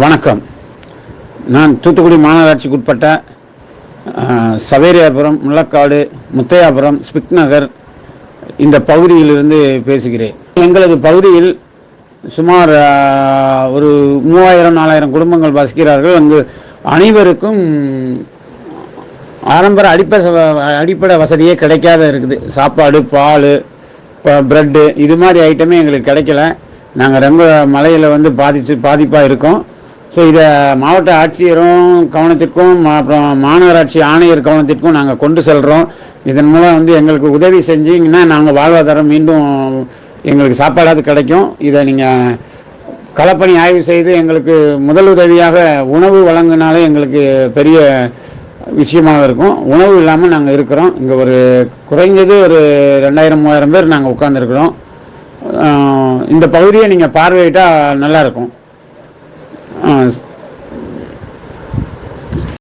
வணக்கம். நான் தூத்துக்குடி மாநகராட்சிக்கு உட்பட்ட சவேரியாபுரம் முள்ளக்காடு முத்தையாபுரம் ஸ்பிக் நகர் இந்த பகுதியிலிருந்து பேசுகிறேன். எங்களது பகுதியில் சுமார் ஒரு மூவாயிரம் நாலாயிரம் குடும்பங்கள் வசிக்கிறார்கள். அங்கு அனைவருக்கும் ஆரம்பர அடிப்படை அடிப்படை வசதியே கிடைக்காத இருக்குது. சாப்பாடு பால் இப்போ ப்ரெட்டு இது மாதிரி ஐட்டமே எங்களுக்கு கிடைக்கல. நாங்கள் ரொம்ப மலையில் வந்து பாதிச்சு பாதிப்பாக இருக்கோம். ஸோ இதை மாவட்ட ஆட்சியரும் கவனத்திற்கும் அப்புறம் மாநகராட்சி ஆணையர் கவனத்திற்கும் நாங்கள் கொண்டு செல்கிறோம் இதன் மூலம் வந்து எங்களுக்கு உதவி செஞ்சீங்கன்னா நாங்கள் வாழ்வாதாரம் மீண்டும் எங்களுக்கு சாப்பாடாவது கிடைக்கும். இதை நீங்கள் களப்பணி ஆய்வு செய்து எங்களுக்கு முதல் உதவியாக உணவு வழங்கினாலே எங்களுக்கு பெரிய விஷயமாக இருக்கும். உணவு இல்லாமல் நாங்கள் இருக்கிறோம். இங்கே ஒரு குறைஞ்சது ஒரு ரெண்டாயிரம் மூவாயிரம் பேர் நாங்கள் உட்காந்துருக்குறோம் இந்த பகுதியை நீங்கள் பார்வையிட்டால் நல்லாயிருக்கும் uh,